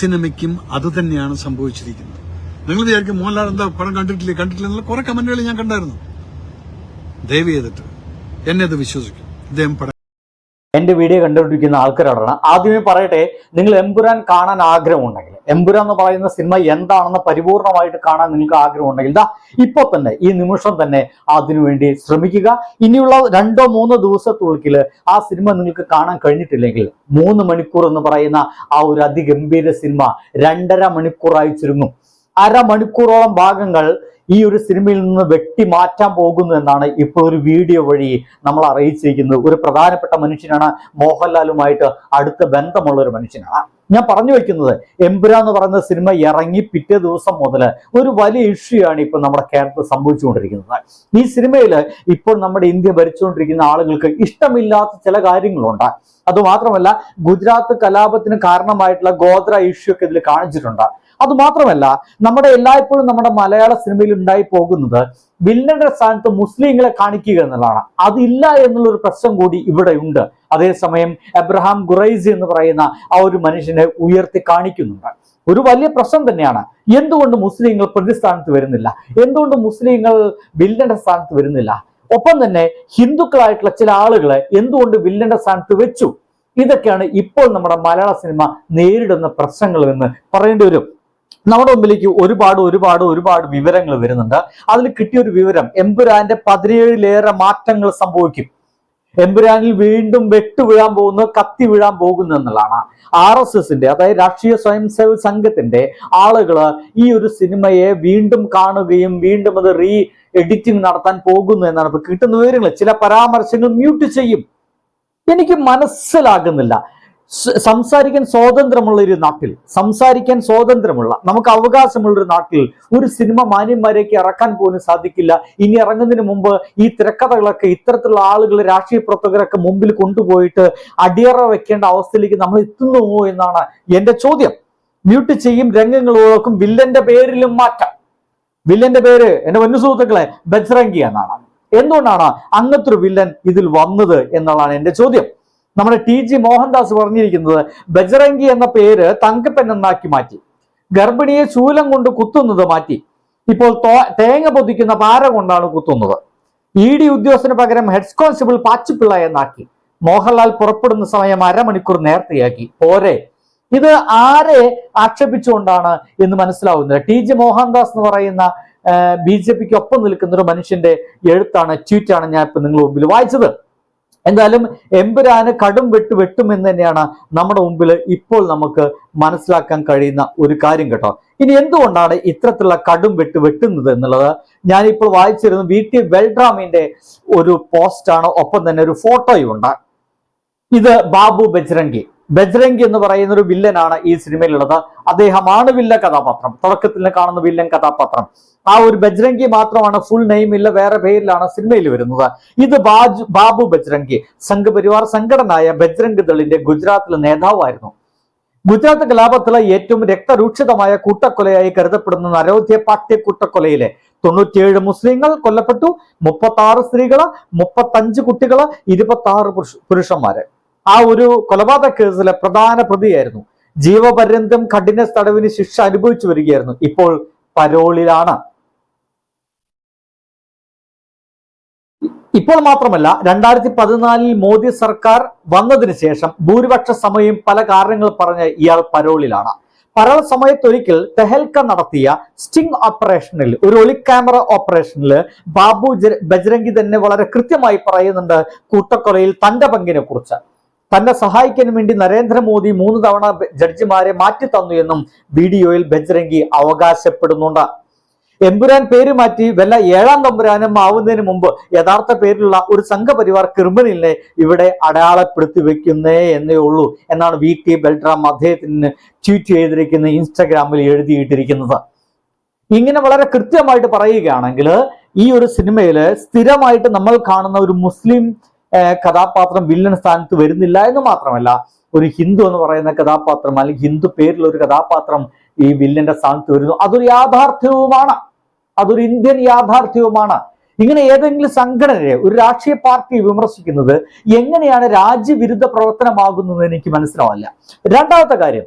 സിനിമയ്ക്കും അതുതന്നെയാണ് സംഭവിച്ചിരിക്കുന്നത്. നിങ്ങൾ വിചാരിക്കും മോഹൻലാൽ എന്താ പടം കണ്ടിട്ടില്ലേ കണ്ടിട്ടില്ല എന്നുള്ള കുറെ കമന്റുകൾ ഞാൻ കണ്ടായിരുന്നു. ദയവ് ചെയ്തിട്ട് എന്നെ അത് വിശ്വസിക്കും. ഇദ്ദേഹം എന്റെ വീഡിയോ കണ്ടുകൊണ്ടിരിക്കുന്ന ആൾക്കാരോടാണ്. ആദ്യമേ പറയട്ടെ നിങ്ങൾ എമ്പുരാൻ കാണാൻ ആഗ്രഹമുണ്ടെങ്കിൽ എമ്പുരാൻ എന്ന് പറയുന്ന സിനിമ എന്താണെന്ന് പരിപൂർണമായിട്ട് കാണാൻ നിങ്ങൾക്ക് ആഗ്രഹമുണ്ടെങ്കിൽ ഇതാ ഇപ്പൊ തന്നെ ഈ നിമിഷം തന്നെ അതിനുവേണ്ടി ശ്രമിക്കുക. ഇനിയുള്ള രണ്ടോ മൂന്നോ ദിവസത്തുള്ളിൽ ആ സിനിമ നിങ്ങൾക്ക് കാണാൻ കഴിഞ്ഞിട്ടില്ലെങ്കിൽ മൂന്ന് മണിക്കൂർ എന്ന് പറയുന്ന ആ ഒരു അതിഗംഭീര സിനിമ രണ്ടര മണിക്കൂറായി ചുരുങ്ങും. അരമണിക്കൂറോളം ഭാഗങ്ങൾ ഈ ഒരു സിനിമയിൽ നിന്ന് വെട്ടി മാറ്റാൻ പോകുന്നു എന്നാണ് ഇപ്പോൾ ഒരു വീഡിയോ വഴി നമ്മൾ അറിയിച്ചിരിക്കുന്നത്. ഒരു പ്രധാനപ്പെട്ട മനുഷ്യനാണ് മോഹൻലാലുമായിട്ട് അടുത്ത ബന്ധമുള്ള ഒരു മനുഷ്യനാണ്. ഞാൻ പറഞ്ഞു വെക്കുന്നത് എമ്പുര എന്ന് പറയുന്ന സിനിമ ഇറങ്ങി പിറ്റേ ദിവസം മുതൽ ഒരു വലിയ ഇഷ്യൂ ആണ് ഇപ്പൊ നമ്മുടെ കേരളത്തിൽ സംഭവിച്ചുകൊണ്ടിരിക്കുന്നത്. ഈ സിനിമയിൽ ഇപ്പോൾ നമ്മുടെ ഇന്ത്യ ഭരിച്ചുകൊണ്ടിരിക്കുന്ന ആളുകൾക്ക് ഇഷ്ടമില്ലാത്ത ചില കാര്യങ്ങളുണ്ട്. അതുമാത്രമല്ല ഗുജറാത്ത് കലാപത്തിന് കാരണമായിട്ടുള്ള ഗോത്ര ഇഷ്യൂ ഒക്കെ ഇതിൽ കാണിച്ചിട്ടുണ്ട്. അതുമാത്രമല്ല നമ്മുടെ എല്ലായ്പ്പോഴും നമ്മുടെ മലയാള സിനിമയിൽ ഉണ്ടായി പോകുന്നത് വില്ലന്റെ സ്ഥാനത്ത് മുസ്ലിങ്ങളെ കാണിക്കുക എന്നുള്ളതാണ്. അതില്ല എന്നുള്ള ഒരു പ്രശ്നം കൂടി ഇവിടെ ഉണ്ട്. അതേസമയം എബ്രഹാം ഗുറൈസി എന്ന് പറയുന്ന ആ ഒരു മനുഷ്യനെ ഉയർത്തി കാണിക്കുന്നുണ്ട്. ഒരു വലിയ പ്രശ്നം തന്നെയാണ്. എന്തുകൊണ്ട് മുസ്ലിങ്ങൾ പ്രതിസ്ഥാനത്ത് വരുന്നില്ല? എന്തുകൊണ്ട് മുസ്ലിങ്ങൾ വില്ലന്റെ സ്ഥാനത്ത് വരുന്നില്ല? ഒപ്പം തന്നെ ഹിന്ദുക്കളായിട്ടുള്ള ചില ആളുകളെ എന്തുകൊണ്ട് വില്ലന്റെ സ്ഥാനത്ത് വെച്ചു? ഇതൊക്കെയാണ് ഇപ്പോൾ നമ്മുടെ മലയാള സിനിമ നേരിടുന്ന പ്രശ്നങ്ങൾ എന്ന് പറയേണ്ടി വരും. നമ്മുടെ മുമ്പിലേക്ക് ഒരുപാട് ഒരുപാട് ഒരുപാട് വിവരങ്ങൾ വരുന്നുണ്ട്. അതിൽ കിട്ടിയ ഒരു വിവരം എമ്പുരാന്റെ പതിനേഴിലേറെ മാറ്റങ്ങൾ സംഭവിക്കും. എമ്പുരാനിൽ വീണ്ടും വെട്ടു വീഴാൻ പോകുന്നു കത്തി വീഴാൻ പോകുന്നു എന്നുള്ളതാണ് ആർ എസ് എസിന്റെ അതായത് രാഷ്ട്രീയ സ്വയം സേവ സംഘത്തിന്റെ ആളുകൾ ഈ ഒരു സിനിമയെ വീണ്ടും കാണുകയും വീണ്ടും അത് റീ എഡിറ്റിംഗ് നടത്താൻ പോകുന്നു എന്നാണ്. ഇപ്പൊ കിട്ടുന്ന വിവരങ്ങൾ ചില പരാമർശങ്ങൾ മ്യൂട്ട് ചെയ്യും. എനിക്ക് മനസ്സിലാകുന്നില്ല. സംസാരിക്കാൻ സ്വാതന്ത്ര്യമുള്ള ഒരു നാട്ടിൽ സംസാരിക്കാൻ സ്വാതന്ത്ര്യമുള്ള നമുക്ക് അവകാശമുള്ള ഒരു നാട്ടിൽ ഒരു സിനിമ മാന്യന്മാരേക്ക് ഇറക്കാൻ പോലും സാധിക്കില്ല. ഇനി ഇറങ്ങുന്നതിന് മുമ്പ് ഈ തിരക്കഥകളൊക്കെ ഇത്തരത്തിലുള്ള ആളുകൾ രാഷ്ട്രീയ പ്രവർത്തകരൊക്കെ മുമ്പിൽ കൊണ്ടുപോയിട്ട് അടിയറ വെക്കേണ്ട അവസ്ഥയിലേക്ക് നമ്മൾ എത്തുന്നുവോ എന്നാണ് എന്റെ ചോദ്യം. മ്യൂട്ട് ചെയ്യും രംഗങ്ങൾ ഓർക്കും വില്ലന്റെ പേരിലും മാറ്റാം. വില്ലന്റെ പേര് എന്റെ വന്യ സുഹൃത്തുക്കളെ ബജ്രംഗി എന്നാണ്. എന്തുകൊണ്ടാണ് അങ്ങനത്തെ ഒരു വില്ലൻ ഇതിൽ വന്നത് എന്നുള്ളതാണ് എന്റെ ചോദ്യം. നമ്മുടെ ടി ജി മോഹൻദാസ് പറഞ്ഞിരിക്കുന്നത് ബജറംഗി എന്ന പേര് തങ്കപ്പൻ എന്നാക്കി മാറ്റി ഗർഭിണിയെ ശൂലം കൊണ്ട് കുത്തുന്നത് മാറ്റി. ഇപ്പോൾ തേങ്ങ പൊതിക്കുന്ന പാര കൊണ്ടാണ് കുത്തുന്നത്. ഇ ഡി ഉദ്യോഗസ്ഥന് പകരം ഹെഡ് കോൺസ്റ്റബിൾ പാച്ചിപ്പിള്ള എന്നാക്കി. മോഹൻലാൽ പുറപ്പെടുന്ന സമയം അരമണിക്കൂർ നേരത്തെയാക്കി പോരെ. ഇത് ആരെ ആക്ഷേപിച്ചുകൊണ്ടാണ് എന്ന് മനസ്സിലാവുന്നത് ടി ജി മോഹൻദാസ് എന്ന് പറയുന്ന ബി ജെ പിക്ക് ഒപ്പം നിൽക്കുന്ന ഒരു മനുഷ്യന്റെ എഴുത്താണ് ട്വീറ്റാണ് ഞാൻ ഇപ്പൊ നിങ്ങൾ മുമ്പിൽ വായിച്ചത്. എന്തായാലും എമ്പുരാന് കടും വെട്ട് വെട്ടും എന്ന് തന്നെയാണ് നമ്മുടെ മുമ്പിൽ ഇപ്പോൾ നമുക്ക് മനസ്സിലാക്കാൻ കഴിയുന്ന ഒരു കാര്യം കേട്ടോ. ഇനി എന്തുകൊണ്ടാണ് ഇത്തരത്തിലുള്ള കടും വെട്ട് വെട്ടുന്നത് എന്നുള്ളത്? ഞാനിപ്പോൾ വായിച്ചിരുന്നു വി ടി വെൽഡ്രാമിന്റെ ഒരു പോസ്റ്റാണ് ഒപ്പം തന്നെ ഒരു ഫോട്ടോയും ഉണ്ട്. ഇത് ബാബു ബജ്രംഗി. ബജ്രംഗി എന്ന് പറയുന്ന ഒരു വില്ലനാണ് ഈ സിനിമയിലുള്ളത്. അദ്ദേഹമാണ് വില്ല കഥാപാത്രം. തുടക്കത്തിൽ കാണുന്ന വില്ലൻ കഥാപാത്രം. ആ ഒരു ബജ്രംഗി മാത്രമാണ് ഫുൾ നെയിം ഇല്ല വേറെ പേരിലാണ് സിനിമയിൽ വരുന്നത്. ഇത് ബാജു ബാബു ബജ്രംഗി സംഘപരിവാർ സംഘടനയായ ബജ്രംഗ് ദളിന്റെ ഗുജറാത്തിലെ നേതാവായിരുന്നു. ഗുജറാത്ത് കലാപത്തിലെ ഏറ്റവും രക്തരൂക്ഷിതമായ കൂട്ടക്കൊലയായി കരുതപ്പെടുന്ന നരോധ്യ പാട്യ കൂട്ടക്കൊലയിലെ തൊണ്ണൂറ്റിയേഴ് മുസ്ലിങ്ങൾ കൊല്ലപ്പെട്ടു മുപ്പത്തി ആറ് സ്ത്രീകൾ മുപ്പത്തഞ്ച് കുട്ടികൾ ഇരുപത്തി ആറ് പുരുഷന്മാര്. ആ ഒരു കൊലപാതക കേസിലെ പ്രധാന പ്രതിയായിരുന്നു. ജീവപര്യന്തം കഠിന തടവിന് ശിക്ഷ അനുഭവിച്ചു വരികയായിരുന്നു. ഇപ്പോൾ പരോളിലാണ്. ഇപ്പോൾ മാത്രമല്ല രണ്ടായിരത്തി പതിനാലിൽ മോദി സർക്കാർ വന്നതിന് ശേഷം ഭൂരിപക്ഷ സമയം പല കാരണങ്ങൾ പറഞ്ഞ് ഇയാൾ പരോളിലാണ്. പരോൾ സമയത്തൊരിക്കൽ തെഹൽക്ക നടത്തിയ സ്റ്റിംഗ് ഓപ്പറേഷനിൽ ഒരു ഒളി ക്യാമറ ഓപ്പറേഷനിൽ ബാബു ബജ്രംഗി തന്നെ വളരെ കൃത്യമായി പറയുന്നുണ്ട് കൂട്ടക്കൊലയിൽ തന്റെ പങ്കിനെ കുറിച്ച് തന്നെ സഹായിക്കാൻ വേണ്ടി നരേന്ദ്രമോദി മൂന്ന് തവണ ജഡ്ജിമാരെ മാറ്റി തന്നു എന്നും വീഡിയോയിൽ ബജ്രംഗി അവകാശപ്പെടുന്നുണ്ട്. എമ്പുരാൻ പേര് മാറ്റി വല്ല ഏഴാം തമ്പുരാനും ആവുന്നതിന് മുമ്പ് യഥാർത്ഥ പേരിലുള്ള ഒരു സംഘപരിവാർ ക്രിമിനലിനെ ഇവിടെ അടയാളപ്പെടുത്തി വെക്കുന്നേ എന്നേ ഉള്ളൂ എന്നാണ് വി ടി ബൽറാം അദ്ദേഹത്തിന് ട്വീറ്റ് ചെയ്തിരിക്കുന്ന ഇൻസ്റ്റഗ്രാമിൽ എഴുതിയിട്ടിരിക്കുന്നത്. ഇങ്ങനെ വളരെ കൃത്യമായിട്ട് പറയുകയാണെങ്കിൽ ഈ ഒരു സിനിമയിൽ സ്ഥിരമായിട്ട് നമ്മൾ കാണുന്ന ഒരു മുസ്ലിം കഥാപാത്രം വില്ലൻ സ്ഥാനത്ത് വരുന്നില്ല എന്ന് മാത്രമല്ല ഒരു ഹിന്ദു എന്ന് പറയുന്ന കഥാപാത്രം അല്ലെങ്കിൽ ഹിന്ദു പേരിൽ ഒരു കഥാപാത്രം ഈ വില്ലന്റെ സ്ഥാനത്ത് വരുന്നു. അതൊരു യാഥാർത്ഥ്യവുമാണ്. അതൊരു ഇന്ത്യൻ യാഥാർത്ഥ്യവുമാണ്. ഇങ്ങനെ ഏതെങ്കിലും സംഘടനയെ ഒരു രാഷ്ട്രീയ പാർട്ടി വിമർശിക്കുന്നത് എങ്ങനെയാണ് രാജ്യവിരുദ്ധ പ്രവർത്തനമാകുന്നത് എനിക്ക് മനസ്സിലാവില്ല. രണ്ടാമത്തെ കാര്യം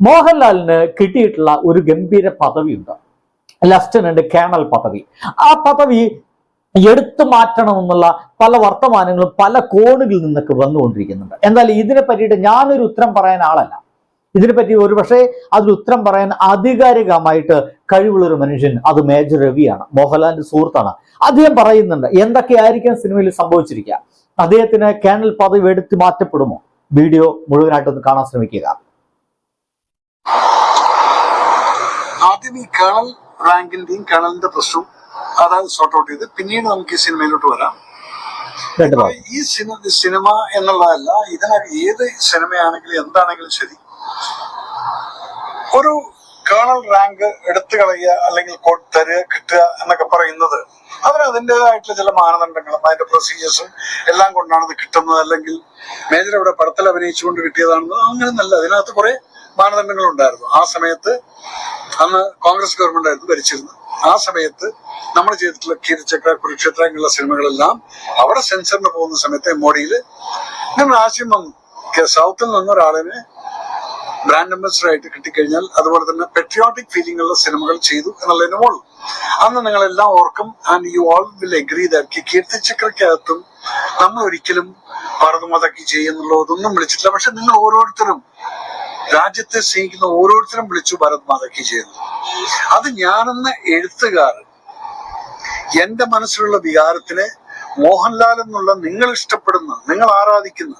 മോഹൻലാലിന് കിട്ടിയിട്ടുള്ള ഒരു ഗംഭീര പദവിയുണ്ട്. ലഫ്റ്റനന്റ് കേണൽ പദവി. ആ പദവി എടുത്തു മാറ്റണമെന്നുള്ള പല വർത്തമാനങ്ങളും പല കോണുകളിൽ നിന്നൊക്കെ വന്നുകൊണ്ടിരിക്കുന്നുണ്ട്. എന്നാൽ ഇതിനെ പറ്റിയിട്ട് ഞാനൊരു ഉത്തരം പറയാൻ ആളല്ല. ഇതിനെപ്പറ്റി ഒരു പക്ഷേ അതിൽ ഉത്തരം പറയാൻ ആധികാരികമായിട്ട് കഴിവുള്ള ഒരു മനുഷ്യൻ അത് മേജർ രവിയാണ് മോഹൻലാലിന്റെ സുഹൃത്താണ്. അദ്ദേഹം പറയുന്നുണ്ട് എന്തൊക്കെയായിരിക്കും സിനിമയിൽ സംഭവിച്ചിരിക്കുക? അദ്ദേഹത്തിന് കേണൽ പദവി എടുത്തു മാറ്റപ്പെടുമോ? വീഡിയോ മുഴുവനായിട്ടൊന്ന് കാണാൻ ശ്രമിക്കുക. ആദ്യം ഈ കേണൽ റാങ്കിന്റെയും കേണലിന്റെ പ്രശ്നവും അതായത് സോർട്ട് ഔട്ട് ചെയ്ത് പിന്നീട് നമുക്ക് ഈ സിനിമയിലോട്ട് വരാം. ഈ സിനിമ സിനിമ എന്നുള്ളതല്ല ഇതിനകം ഏത് സിനിമയാണെങ്കിലും എന്താണെങ്കിലും ശരി. ഒരു കേണൽ റാങ്ക് എടുത്തു കളയുക അല്ലെങ്കിൽ തരുക തരിക കിട്ടുക എന്നൊക്കെ പറയുന്നത് അതിന് അതിന്റെതായിട്ടുള്ള ചില മാനദണ്ഡങ്ങളും അതിന്റെ പ്രൊസീജിയേഴ്സും എല്ലാം കൊണ്ടാണ് ഇത് കിട്ടുന്നത് അല്ലെങ്കിൽ മേജർ ഇവിടെ പടത്തിൽ അഭിനയിച്ചുകൊണ്ട് കിട്ടിയതാണെന്ന് അങ്ങനെ നല്ല അതിനകത്ത് കുറെ മാനദണ്ഡങ്ങൾ ഉണ്ടായിരുന്നു ആ സമയത്ത് അന്ന് കോൺഗ്രസ് ഗവൺമെന്റ് ആയിരുന്നു ഭരിച്ചിരുന്നത്. ആ സമയത്ത് നമ്മൾ ചെയ്തിട്ടുള്ള കീർച്ചക്ര കുരുക്ഷേത്ര അങ്ങനെയുള്ള സിനിമകളെല്ലാം അവിടെ സെൻസറിന് പോകുന്ന സമയത്ത് മോഡിയിൽ ഞങ്ങൾ ആശയം വന്നു. സൗത്തിൽ നിന്ന് ഒരാളിനെ ബ്രാൻഡ് അംബാസിഡർ ആയിട്ട് കിട്ടിക്കഴിഞ്ഞാൽ അതുപോലെ തന്നെ പെട്രിയോട്ടിക് ഫീലിംഗ് ഉള്ള സിനിമകൾ ചെയ്തു എന്നുള്ളതിന് മുകളിൽ. അന്ന് നിങ്ങളെല്ലാം ഓർക്കും and you all will agree that കീർത്തിച്ചക്രക്കകത്തും നമ്മൾ ഒരിക്കലും ഭാരതമാതാക്കി ചെയ്യുന്നുള്ളതൊന്നും വിളിച്ചിട്ടില്ല. പക്ഷെ നിങ്ങൾ ഓരോരുത്തരും രാജ്യത്തെ സ്നേഹിക്കുന്ന ഓരോരുത്തരും വിളിച്ചു ഭരത് മാതയ്ക്ക് ചെയ്യുന്നു. അത് ഞാനെന്ന എഴുത്തുകാർ എന്റെ മനസ്സിലുള്ള വികാരത്തിനെ മോഹൻലാൽ എന്നുള്ള നിങ്ങൾ ഇഷ്ടപ്പെടുന്ന നിങ്ങൾ ആരാധിക്കുന്ന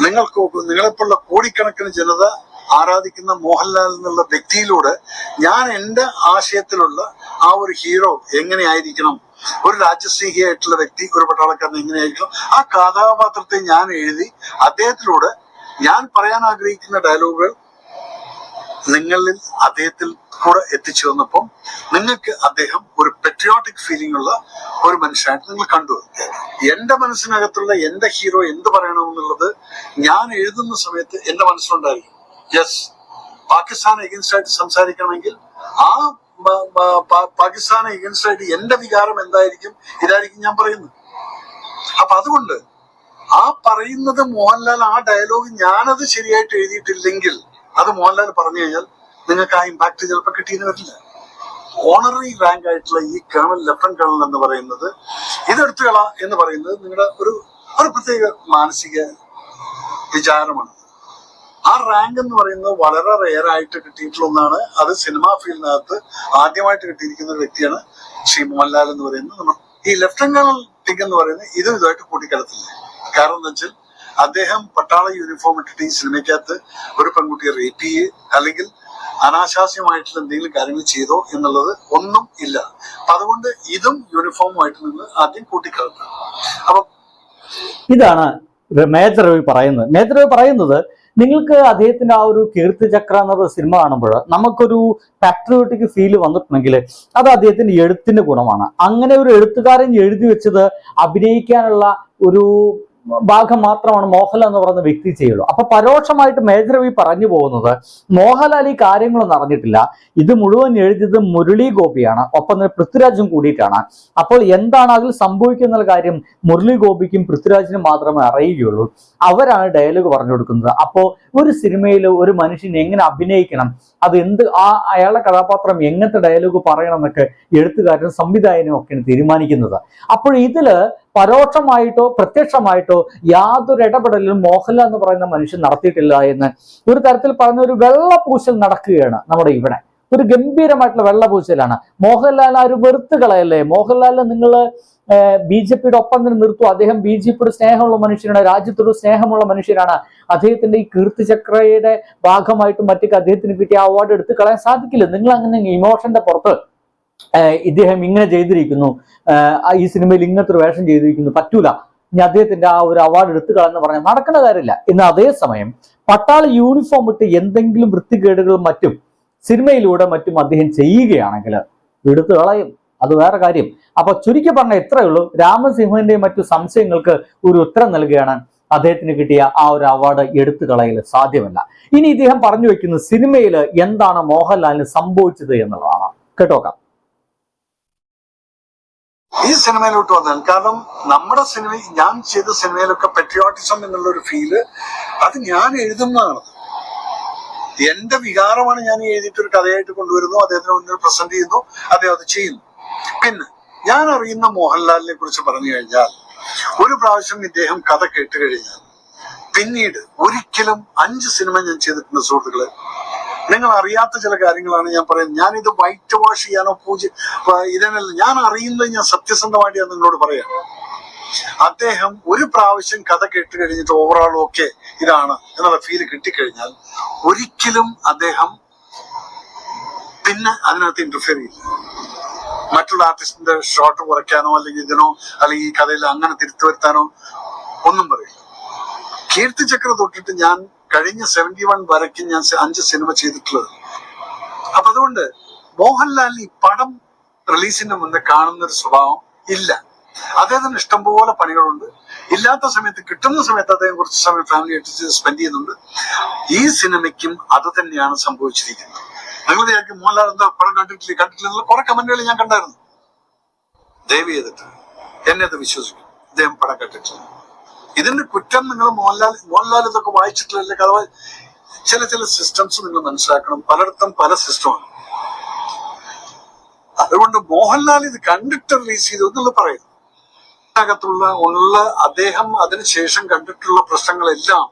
നിങ്ങൾക്ക് നിങ്ങളെപ്പോലുള്ള കോടിക്കണക്കിന് ജനത ആരാധിക്കുന്ന മോഹൻലാൽ എന്നുള്ള വ്യക്തിയിലൂടെ ഞാൻ എന്റെ ആശയത്തിലുള്ള ആ ഒരു ഹീറോ എങ്ങനെയായിരിക്കണം? ഒരു രാജ്യസ്നേഹിയായിട്ടുള്ള വ്യക്തി ഒരു പട്ടാളക്കാരൻ എങ്ങനെയായിരിക്കണം? ആ കഥാപാത്രത്തെ ഞാൻ എഴുതി അദ്ദേഹത്തിലൂടെ ഞാൻ പറയാൻ ആഗ്രഹിക്കുന്ന ഡയലോഗുകൾ നിങ്ങളിൽ അദ്ദേഹത്തിൽ കൂടെ എത്തിച്ചു വന്നപ്പോൾ നിങ്ങൾക്ക് അദ്ദേഹം ഒരു പെട്രിയോട്ടിക് ഫീലിംഗ് ഉള്ള ഒരു മനുഷ്യനായിട്ട് നിങ്ങൾ കണ്ടു. എന്റെ മനസ്സിനകത്തുള്ള എന്റെ ഹീറോ എന്ത് പറയണമെന്നുള്ളത് ഞാൻ എഴുതുന്ന സമയത്ത് എന്റെ മനസ്സിലുണ്ടായിരിക്കും. യെസ് പാകിസ്ഥാൻ എഗൻസ്റ്റ് ആയിട്ട് സംസാരിക്കണമെങ്കിൽ ആ പാകിസ്ഥാൻ എഗൻസ്റ്റ് ആയിട്ട് എന്റെ വികാരം എന്തായിരിക്കും ഇതായിരിക്കും ഞാൻ പറയുന്നത്. അപ്പൊ അതുകൊണ്ട് ആ പറയുന്നത് മോഹൻലാൽ ആ ഡയലോഗ് ഞാനത് ശരിയായിട്ട് എഴുതിയിട്ടില്ലെങ്കിൽ അത് മോഹൻലാൽ പറഞ്ഞു കഴിഞ്ഞാൽ നിങ്ങൾക്ക് ആ ഇമ്പാക്ട് ചിലപ്പോൾ കിട്ടിയെന്ന് വരില്ല. ഓണററി റാങ്ക് ആയിട്ടുള്ള ഈ കേണൽ ലെഫ്റ്റൻ കേണൽ എന്ന് പറയുന്നത് ഇതെടുത്തുകള എന്ന് പറയുന്നത് നിങ്ങളുടെ ഒരു ഒരു പ്രത്യേക മാനസിക വിചാരമാണ്. ആ റാങ്ക് എന്ന് പറയുന്നത് വളരെ റെയർ ആയിട്ട് കിട്ടിയിട്ടുള്ള ഒന്നാണ്. അത് സിനിമാ ഫീൽഡിനകത്ത് ആദ്യമായിട്ട് കിട്ടിയിരിക്കുന്ന ഒരു വ്യക്തിയാണ് ശ്രീ മോഹൻലാൽ എന്ന് പറയുന്നത്. നമ്മൾ ഈ ലെഫ്റ്റൻ കേണൽ ടിക് എന്ന് പറയുന്നത് ഇതും ഇതുമായിട്ട് കൂട്ടിക്കലത്തില്ല. കാരണം എന്താ വെച്ചാൽ അദ്ദേഹം പട്ടാള യൂണിഫോം ഇട്ടിട്ട് ഈ സിനിമയ്ക്കകത്ത് ഒരു പെൺകുട്ടിയെ റേപ്പ് ചെയ്യേ അല്ലെങ്കിൽ അനാശാസ്യമായിട്ടുള്ള എന്തെങ്കിലും കാര്യങ്ങൾ ചെയ്തോ എന്നുള്ളത് ഒന്നും ഇല്ല. അപ്പൊ അതുകൊണ്ട് ഇതും യൂണിഫോമുമായിട്ട് നിന്ന് ആദ്യം കൂട്ടിക്കലർത്താം. അപ്പൊ ഇതാണ് മേജർ രവി പറയുന്നത്. മേജർ രവി പറയുന്നത് നിങ്ങൾക്ക് അദ്ദേഹത്തിന്റെ ആ ഒരു കീർത്തി ചക്ര എന്നുള്ള സിനിമ കാണുമ്പോൾ നമുക്കൊരു പാട്രിയോട്ടിക് ഫീൽ വന്നിട്ടുണ്ടെങ്കിൽ അത് അദ്ദേഹത്തിന്റെ എഴുത്തിന്റെ ഗുണമാണ്. അങ്ങനെ ഒരു എഴുത്തുകാരൻ എഴുതി വെച്ചത് അഭിനയിക്കാനുള്ള ഒരു ഭാഗം മാത്രമാണ് മോഹൻലാൽ എന്ന് പറയുന്ന വ്യക്തി ചെയ്യുള്ളൂ. അപ്പൊ പരോക്ഷമായിട്ട് മേജർ വി പറഞ്ഞു പോകുന്നത് മോഹൻലാൽ ഈ കാര്യങ്ങളൊന്നും അറിഞ്ഞിട്ടില്ല. ഇത് മുഴുവൻ എഴുതിയത് മുരളി ഗോപിയാണ്. ഒപ്പം തന്നെ പൃഥ്വിരാജും കൂടിയിട്ടാണ്. അപ്പോൾ എന്താണ് അതിൽ സംഭവിക്കുന്ന കാര്യം? മുരളി ഗോപിക്കും പൃഥ്വിരാജിനും മാത്രമേ അറിയുകയുള്ളൂ. അവരാണ് ഡയലോഗ് പറഞ്ഞു കൊടുക്കുന്നത്. അപ്പോൾ ഒരു സിനിമയിൽ ഒരു മനുഷ്യൻ എങ്ങനെ അഭിനയിക്കണം? അത് എന്ത് ആ അയാളുടെ കഥാപാത്രം എങ്ങനത്തെ ഡയലോഗ് പറയണം എന്നൊക്കെ എഴുത്തുകാരനും സംവിധായകനും ഒക്കെയാണ് തീരുമാനിക്കുന്നത്. അപ്പോൾ ഇതിൽ പരോക്ഷമായിട്ടോ പ്രത്യക്ഷമായിട്ടോ യാതൊരു ഇടപെടലും മോഹൻലാൽ എന്ന് പറയുന്ന മനുഷ്യൻ നടത്തിയിട്ടില്ല എന്ന് ഒരു തരത്തിൽ പറഞ്ഞ ഒരു വെള്ളപൂശൽ നടക്കുകയാണ് നമ്മുടെ ഇവിടെ. ഒരു ഗംഭീരമായിട്ടുള്ള വെള്ളപൂശലാണ്. മോഹൻലാൽ ആ ഒരു വെറുത്ത് കളയല്ലേ മോഹൻലാലിനെ നിങ്ങൾ ബി ജെ പിയുടെ ഒപ്പം തന്നെ നിർത്തും. അദ്ദേഹം ബി ജെ പിയുടെ സ്നേഹമുള്ള മനുഷ്യനാണ്. രാജ്യത്തോട് സ്നേഹമുള്ള മനുഷ്യനാണ്. അദ്ദേഹത്തിന്റെ ഈ കീർത്തിചക്രയുടെ ഭാഗമായിട്ടും മറ്റൊക്കെ അദ്ദേഹത്തിന് കിട്ടിയ അവാർഡ് എടുത്ത് കളയാൻ സാധിക്കില്ല. നിങ്ങൾ അങ്ങനെ ഇമോഷന്റെ പുറത്ത് ഇദ്ദേഹം ഇങ്ങനെ ചെയ്തിരിക്കുന്നു. ഈ സിനിമയിൽ ഇങ്ങനത്തെ ഒരു വേഷം ചെയ്തിരിക്കുന്നു. പറ്റൂല. ഇനി അദ്ദേഹത്തിന്റെ ആ ഒരു അവാർഡ് എടുത്തു കളയെന്ന് പറഞ്ഞാൽ നടക്കുന്ന കാര്യമില്ല. എന്നാൽ അതേസമയം പട്ടാള യൂണിഫോം ഇട്ട് എന്തെങ്കിലും വൃത്തികേടുകളും മറ്റും സിനിമയിലൂടെ മറ്റും അദ്ദേഹം ചെയ്യുകയാണെങ്കിൽ എടുത്തു കളയും. അത് വേറെ കാര്യം. അപ്പൊ ചുരുക്കി പറഞ്ഞ ഇത്രയേ ഉള്ളൂ. രാമസിംഹന്റെയും മറ്റു സംശയങ്ങൾക്ക് ഒരു ഉത്തരം നൽകുകയാണ് അദ്ദേഹത്തിന് കിട്ടിയ ആ ഒരു അവാർഡ് എടുത്തു കളയൽ സാധ്യമല്ല. ഇനി ഇദ്ദേഹം പറഞ്ഞു വെക്കുന്നത് സിനിമയിൽ എന്താണ് മോഹൻലാലിന് സംഭവിച്ചത് എന്നുള്ളതാണ്. കേട്ടോക്കാം. ഈ സിനിമയിലോട്ട് വന്നാൽ കാരണം നമ്മുടെ സിനിമ ഞാൻ ചെയ്ത സിനിമയിലൊക്കെ പെട്രിയോട്ടിസം എന്നുള്ള ഒരു ഫീൽ അത് ഞാൻ എഴുതുന്നതാണ്. എന്റെ വികാരമാണ് ഞാൻ എഴുതിയിട്ട് ഒരു കഥയായിട്ട് കൊണ്ടുവരുന്നു. അദ്ദേഹത്തിന് മുന്നിൽ പ്രസന്റ് ചെയ്യുന്നു. അദ്ദേഹം അത് ചെയ്യുന്നു. പിന്നെ ഞാൻ അറിയുന്ന മോഹൻലാലിനെ കുറിച്ച് പറഞ്ഞു കഴിഞ്ഞാൽ ഒരു പ്രാവശ്യം ഇദ്ദേഹം കഥ കേട്ട് കഴിഞ്ഞാൽ പിന്നീട് ഒരിക്കലും അഞ്ച് സിനിമ ഞാൻ ചെയ്തിട്ടുണ്ട് സുഹൃത്തുക്കളെ നിങ്ങൾ അറിയാത്ത ചില കാര്യങ്ങളാണ് ഞാൻ പറയുന്നത്. ഞാൻ ഇത് വൈറ്റ് വാഷ് ചെയ്യാനോ പൂജ ഇതിനല്ല ഞാൻ അറിയുന്നത് ഞാൻ സത്യസന്ധമായിട്ട് ഞാൻ നിങ്ങളോട് പറയാം. അദ്ദേഹം ഒരു പ്രാവശ്യം കഥ കേട്ട് കഴിഞ്ഞിട്ട് ഓവറോൾ ഓക്കെ ഇതാണ് എന്നുള്ള ഫീൽ കിട്ടിക്കഴിഞ്ഞാൽ ഒരിക്കലും അദ്ദേഹം പിന്നെ അതിനകത്ത് ഇന്റർഫിയർ ചെയ്യില്ല. മറ്റുള്ള ആർട്ടിസ്റ്റിന്റെ ഷോട്ട് കുറയ്ക്കാനോ അല്ലെങ്കിൽ ഇതിനോ അല്ലെങ്കിൽ ഈ കഥയിൽ അങ്ങനെ തിരുത്തു വരുത്താനോ ഒന്നും പറയില്ല. കീർത്തി ചക്ര തൊട്ടിട്ട് ഞാൻ കഴിഞ്ഞ സെവന്റി വൺ വരയ്ക്ക് ഞാൻ അഞ്ച് സിനിമ ചെയ്തിട്ടുള്ളത്. അപ്പൊ അതുകൊണ്ട് മോഹൻലാലിന് ഈ പടം റിലീസിന് മുന്നേ കാണുന്ന ഒരു സ്വഭാവം ഇല്ല. അദ്ദേഹത്തിന് ഇഷ്ടംപോലെ പണികളുണ്ട്. ഇല്ലാത്ത സമയത്ത് കിട്ടുന്ന സമയത്ത് അദ്ദേഹം കുറച്ച് സമയം ഫാമിലി ആയിട്ട് സ്പെൻഡ് ചെയ്യുന്നുണ്ട്. ഈ സിനിമയ്ക്കും അത് തന്നെയാണ് സംഭവിച്ചിരിക്കുന്നത്. നിങ്ങൾ വിചാരിക്കും മോഹൻലാൽ എന്താ പടം കണ്ടിട്ടില്ല കണ്ടിട്ടില്ല കുറെ കമന്റുകൾ ഞാൻ കണ്ടായിരുന്നു. ദയവ് ചെയ്തിട്ട് എന്നെ അത് വിശ്വസിക്കും. അദ്ദേഹം പടം കണ്ടിട്ടില്ല. ഇതിന്റെ കുറ്റം നിങ്ങൾ മോഹൻലാൽ മോഹൻലാൽ ഇതൊക്കെ വായിച്ചിട്ടില്ലല്ലേ കഥ ചില ചില സിസ്റ്റംസ് നിങ്ങൾ മനസ്സിലാക്കണം. പലയിടത്തും പല സിസ്റ്റമാണ് അതുകൊണ്ട് മോഹൻലാൽ ഇത് കണ്ടിട്ട് റിലീസ് ചെയ്തു എന്നുള്ളത് പറയുന്നു അകത്തുള്ള ഉള്ള അദ്ദേഹം അതിനുശേഷം കണ്ടിട്ടുള്ള പ്രശ്നങ്ങളെല്ലാം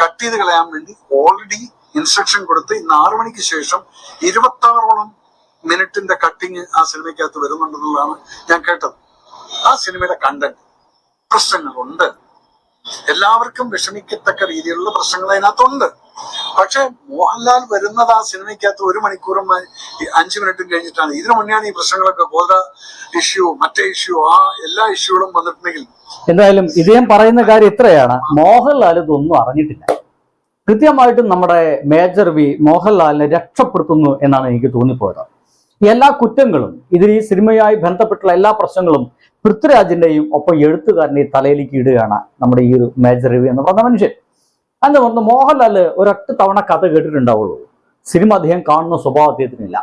കട്ട് ചെയ്ത് കളയാൻ വേണ്ടി ഓൾറെഡി ഇൻസ്ട്രക്ഷൻ കൊടുത്ത് ഇന്ന് ആറു മണിക്ക് ശേഷം ഇരുപത്തി ആറോളം മിനിറ്റിന്റെ കട്ടിങ് ആ സിനിമയ്ക്കകത്ത് വരുന്നുണ്ടെന്നുള്ളതാണ് ഞാൻ കേട്ടത്. ആ സിനിമയുടെ കണ്ടന്റ് പ്രശ്നങ്ങളുണ്ട്. എല്ലാവർക്കും വിഷമിക്കത്തക്ക രീതിയിലുള്ള പ്രശ്നങ്ങൾ അതിനകത്തുണ്ട്. പക്ഷെ മോഹൻലാൽ വരുന്നത് ആ സിനിമയ്ക്കകത്ത് ഒരു മണിക്കൂറും അഞ്ചു മിനിറ്റും കഴിഞ്ഞിട്ടാണ്. ഇതിനു മുന്നെയാണ് ഈ പ്രശ്നങ്ങളൊക്കെ ഗോത്ര ഇഷ്യൂ മറ്റേ ഇഷ്യൂ ആ എല്ലാ ഇഷ്യൂകളും വന്നിട്ടുണ്ടെങ്കിൽ. എന്തായാലും ഇദ്ദേഹം പറയുന്ന കാര്യം ഇത്രയാണ്. മോഹൻലാൽ ഇതൊന്നും അറിഞ്ഞിട്ടില്ല. കൃത്യമായിട്ടും നമ്മുടെ മേജർ വി മോഹൻലാലിനെ രക്ഷപ്പെടുത്തുന്നു എന്നാണ് എനിക്ക് തോന്നിപ്പോയത്. എല്ലാ കുറ്റങ്ങളും ഇതിൽ ഈ സിനിമയുമായി ബന്ധപ്പെട്ടുള്ള എല്ലാ പ്രശ്നങ്ങളും പൃഥ്വിരാജിന്റെയും ഒപ്പം എഴുത്തുകാരന്റെയും തലയിലേക്ക് ഇടുകയാണ് നമ്മുടെ ഈ ഒരു മേജർ രവി എന്ന് പറഞ്ഞ മനുഷ്യൻ. അന്ന് പറഞ്ഞു മോഹൻലാൽ ഒരൊറ്റ തവണ കഥ കേട്ടിട്ടുണ്ടാവുള്ളൂ. സിനിമ അദ്ദേഹം കാണുന്ന സ്വഭാവം അദ്ദേഹത്തിനില്ല.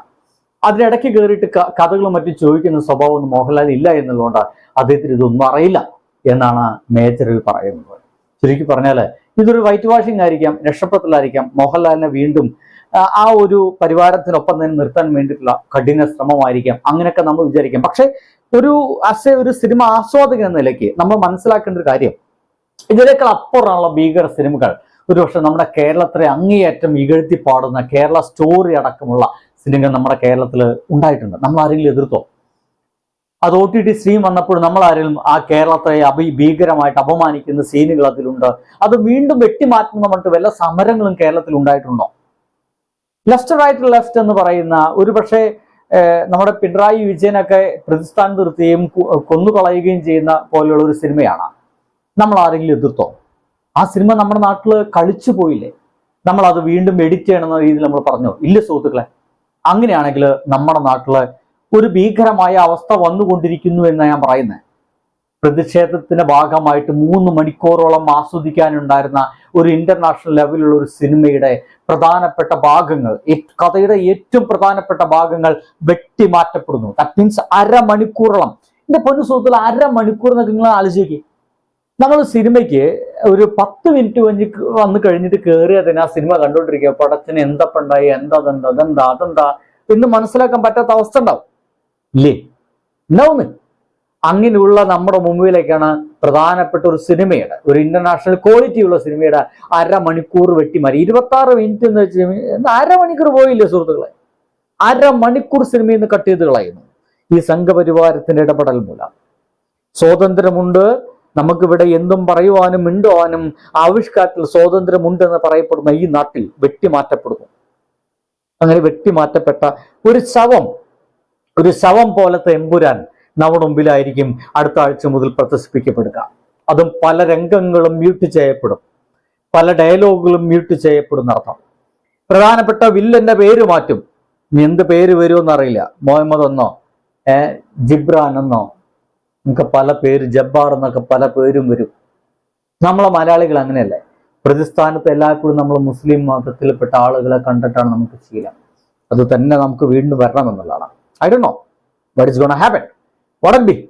അതിനിടയ്ക്ക് കയറിയിട്ട് കഥകളും മറ്റും ചോദിക്കുന്ന സ്വഭാവം ഒന്നും മോഹൻലാൽ ഇല്ല എന്നുള്ളതുകൊണ്ട് അദ്ദേഹത്തിന് ഇതൊന്നും അറിയില്ല എന്നാണ് മേജർ റിവ്യൂ പറയുന്നത്. ചുരുക്കി പറഞ്ഞാൽ ഇതൊരു വൈറ്റ് വാഷിംഗ് ആയിരിക്കാം രക്ഷപ്പെടലായിരിക്കാം മോഹൻലാലിനെ വീണ്ടും ആ, ഒരു പരിവാരത്തിനൊപ്പം തന്നെ നിർത്താൻ വേണ്ടിയിട്ടുള്ള കഠിന ശ്രമമായിരിക്കാം. അങ്ങനെയൊക്കെ നമ്മൾ വിചാരിക്കാം. പക്ഷെ ഒരു ആസ് ഒരു സിനിമ ആസ്വാദകൻ എന്ന നിലയ്ക്ക് നമ്മൾ മനസ്സിലാക്കേണ്ട ഒരു കാര്യം. ഇതിനേക്കാൾ അപ്പുറമുള്ള ഭീകര സിനിമകൾ. ഒരുപക്ഷെ നമ്മുടെ കേരളത്തിലെ അങ്ങേയറ്റം ഇകഴ്ത്തി പാടുന്ന കേരള സ്റ്റോറി അടക്കമുള്ള സിനിമകൾ നമ്മുടെ കേരളത്തിൽ ഉണ്ടായിട്ടുണ്ട്. നമ്മൾ ആരെങ്കിലും എതിർത്തോ? അത് ഒ ടി ടി സ്ട്രീം വന്നപ്പോൾ നമ്മൾ ആരെങ്കിലും ആ കേരളത്തെ അഭി ഭീകരമായിട്ട് അപമാനിക്കുന്ന സീനുകൾ അതിലുണ്ട്. അത് വീണ്ടും വെട്ടിമാറ്റുന്ന പറഞ്ഞിട്ട് വല്ല സമരങ്ങളും കേരളത്തിൽ ഉണ്ടായിട്ടുണ്ടോ? ലെഫ്റ്റ് റൈറ്റ് ലെഫ്റ്റ് എന്ന് പറയുന്ന ഒരു പക്ഷേ നമ്മുടെ പിണറായി വിജയനൊക്കെ പ്രതിസ്ഥാനം നിർത്തുകയും കൊന്നുകളയുകയും ചെയ്യുന്ന പോലെയുള്ള ഒരു സിനിമയാണ്. നമ്മൾ ആരെങ്കിലും എതിർത്തോ? ആ സിനിമ നമ്മുടെ നാട്ടിൽ കളിച്ചു പോയില്ലേ? നമ്മൾ അത് വീണ്ടും എഡിറ്റ് ചെയ്യണമെന്ന രീതിയിൽ നമ്മൾ പറഞ്ഞു? ഇല്ല സുഹൃത്തുക്കളെ. അങ്ങനെയാണെങ്കിൽ നമ്മുടെ നാട്ടിൽ ഒരു ഭീകരമായ അവസ്ഥ വന്നുകൊണ്ടിരിക്കുന്നു എന്ന് ഞാൻ പറയുന്നത് പ്രതിഷേധത്തിന്റെ ഭാഗമായിട്ട് മൂന്ന് മണിക്കൂറോളം ആസ്വദിക്കാനുണ്ടായിരുന്ന ഒരു ഇന്റർനാഷണൽ ലെവലിലുള്ള ഒരു സിനിമയുടെ പ്രധാനപ്പെട്ട ഭാഗങ്ങൾ കഥയുടെ ഏറ്റവും പ്രധാനപ്പെട്ട ഭാഗങ്ങൾ വെട്ടിമാറ്റപ്പെടുന്നു. ദാറ്റ് മീൻസ് അരമണിക്കൂറോളം. എന്റെ പൊന്നു സുഹൃത്തുക്കൾ അരമണിക്കൂർ എന്നൊക്കെ നിങ്ങൾ ആലോചിക്കുക നമ്മൾ സിനിമയ്ക്ക് ഒരു പത്ത് മിനിറ്റ് കഴിഞ്ഞ് വന്ന് കഴിഞ്ഞിട്ട് കയറിയതിന് ആ സിനിമ കണ്ടുകൊണ്ടിരിക്കുക പടത്തിന് എന്തപ്പണ്ടായി എന്താ അതെന്താ അതെന്താ അതെന്താ എന്ന് മനസ്സിലാക്കാൻ പറ്റാത്ത അവസ്ഥ ഉണ്ടാവും. ഇല്ലേ? ഉണ്ടാവുന്നു. അങ്ങനെയുള്ള നമ്മുടെ മുമ്പിലേക്കാണ് പ്രധാനപ്പെട്ട ഒരു സിനിമയുടെ ഒരു ഇന്റർനാഷണൽ ക്വാളിറ്റി ഉള്ള സിനിമയുടെ അരമണിക്കൂർ വെട്ടിമാറി ഇരുപത്തി ആറ് മിനിറ്റ് എന്ന് വെച്ച് അരമണിക്കൂർ പോയില്ലേ സുഹൃത്തുക്കളെ? അരമണിക്കൂർ സിനിമയിൽ നിന്ന് കട്ട് ചെയ്ത് കളയുന്നു. ഈ സംഘപരിവാരത്തിന്റെ ഇടപെടൽ മൂലം. സ്വാതന്ത്ര്യമുണ്ട് നമുക്കിവിടെ എന്തും പറയുവാനും മിണ്ടുവാനും ആവിഷ്കാരത്തിൽ സ്വാതന്ത്ര്യമുണ്ട് എന്ന് പറയപ്പെടുന്ന ഈ നാട്ടിൽ വെട്ടിമാറ്റപ്പെടുന്നു. അങ്ങനെ വെട്ടിമാറ്റപ്പെട്ട ഒരു ശവം ഒരു ശവം പോലത്തെ എമ്പുരാൻ നമ്മുടെ മുമ്പിലായിരിക്കും അടുത്ത ആഴ്ച മുതൽ പ്രദർശിപ്പിക്കപ്പെടുക. അതും പല രംഗങ്ങളും മ്യൂട്ട് ചെയ്യപ്പെടും. പല ഡയലോഗുകളും മ്യൂട്ട് ചെയ്യപ്പെടും അർത്ഥം പ്രധാനപ്പെട്ട വില്ലന്റെ പേര് മാറ്റും. ഇനി എന്ത് പേര് വരുമെന്ന് അറിയില്ല. മുഹമ്മദ് എന്നോ ഏ ജിബ്രാൻ എന്നോ നമുക്ക് പല പേര് ജബ്ബാർ എന്നൊക്കെ പല പേരും വരും. നമ്മളെ മലയാളികൾ അങ്ങനെയല്ലേ? പ്രതിസ്ഥാനത്ത് എല്ലായ്പ്പോഴും നമ്മൾ മുസ്ലിം മതത്തിൽപ്പെട്ട ആളുകളെ കണ്ടിട്ടാണ് നമുക്ക് ശീലം. അത് തന്നെ നമുക്ക് വീണ്ടും വരണം എന്നുള്ളതാണ് I Dr know what is gonna happen വടൻ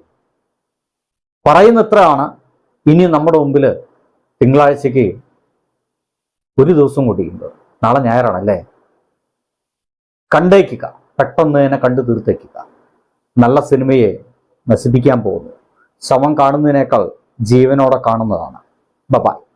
പറയുന്നത്രയാണ് ഇനി നമ്മുടെ മുമ്പിൽ തിങ്കളാഴ്ചക്ക് ഒരു ദിവസം കൂടിയുണ്ട് നാളെ ഞായറാണല്ലേ? കണ്ടേക്കുക. പെട്ടെന്ന് തന്നെ കണ്ടു തീർത്തേക്കുക. നല്ല സിനിമയെ നശിപ്പിക്കാൻ പോകുന്നു. ശവം കാണുന്നതിനേക്കാൾ ജീവനോടെ കാണുന്നതാണ്. ബബായ്